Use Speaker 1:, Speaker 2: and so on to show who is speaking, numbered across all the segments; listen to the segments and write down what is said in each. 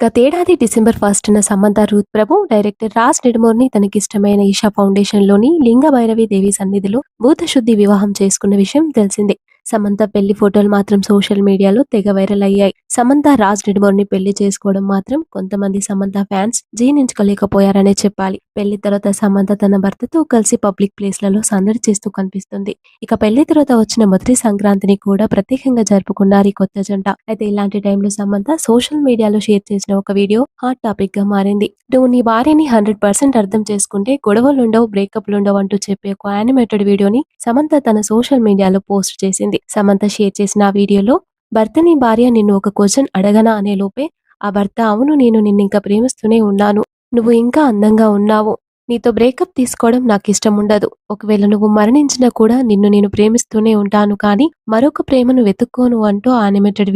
Speaker 1: గతేడాది డిసెంబర్ ఫస్ట్న సమంత రూత్ ప్రభు డైరెక్టర్ రాజ్ నిడుమోర్ని తనకిష్టమైన ఈషా ఫౌండేషన్లోని లింగ భైరవి దేవి సన్నిధిలో భూతశుద్ధి వివాహం చేసుకున్న విషయం తెలిసిందే. సమంత పెళ్ళి ఫోటోలు మాత్రం సోషల్ మీడియాలో తెగ వైరల్ అయ్యాయి. సమంత రాజ్ నిడుమోర్ని పెళ్ళి చేసుకోవడం మాత్రం కొంతమంది సమంత ఫ్యాన్స్ జీర్ణించుకోలేకపోయారనే చెప్పాలి. పెళ్ళి తర్వాత సమంత తన భర్తతో కలిసి పబ్లిక్ ప్లేస్లలో సందడి చేస్తూ కనిపిస్తుంది. ఇక పెళ్ళి తర్వాత వచ్చిన మొదటి సంక్రాంతిని కూడా ప్రత్యేకంగా జరుపుకున్నారు ఈ కొత్త జంట. అయితే ఇలాంటి టైంలో సమంత సోషల్ మీడియాలో షేర్ చేసిన ఒక వీడియో హాట్ టాపిక్గా మారింది. నువ్వు నీ భార్యని హండ్రెడ్ పర్సెంట్ అర్థం చేసుకుంటే గొడవలుండవు బ్రేకప్లు ఉండవు అంటూ చెప్పే ఒక యానిమేటెడ్ వీడియోని సమంత తన సోషల్ మీడియాలో పోస్ట్ చేసింది. సమంత షేర్ చేసిన ఆ వీడియోలో భర్తని భార్య నిన్ను ఒక క్వశ్చన్ అడగనా? అనే లోపే ఆ భర్త అవును నేను నిన్ను ఇంకా ప్రేమిస్తూనే ఉన్నాను. నువ్వు ఇంకా అందంగా ఉన్నావు. నీతో బ్రేకప్ తీసుకోవడం నాకు ఇష్టం ఉండదు ఒకవేళ నువ్వు మరణించినా కూడా నిన్ను నేను ప్రేమిస్తూనే ఉంటాను కానీ మరొక ప్రేమను వెతుక్కోను అంటూ ఆ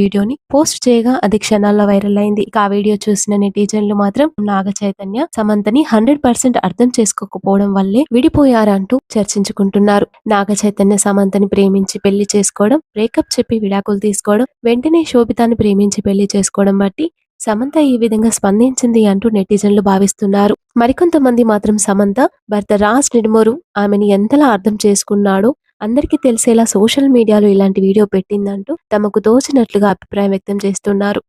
Speaker 1: వీడియోని పోస్ట్ చేయగా అది క్షణాల్లో వైరల్ అయింది. ఇక ఆ వీడియో చూసిన నెటిజన్లు మాత్రం నాగ చైతన్య సమంతని హండ్రెడ్ పర్సెంట్ అర్థం చేసుకోకపోవడం వల్లే విడిపోయారంటూ చర్చించుకుంటున్నారు. నాగ చైతన్య సమంతని ప్రేమించి పెళ్ళి చేసుకోవడం బ్రేకప్ చెప్పి విడాకులు తీసుకోవడం వెంటనే శోభితాన్ని ప్రేమించి పెళ్ళి చేసుకోవడం బట్టి సమంత ఈ విధంగా స్పందించింది అంటూ నెటిజన్లు భావిస్తున్నారు. మరికొంతమంది మాత్రం సమంత భర్త రాజ్ నిడుమోరు ఆమెని ఎంతలా అర్థం చేసుకున్నాడో అందరికీ తెలిసేలా సోషల్ మీడియాలో ఇలాంటి వీడియో పెట్టిందంటూ తమకు తోచినట్లుగా అభిప్రాయం వ్యక్తం చేస్తున్నారు.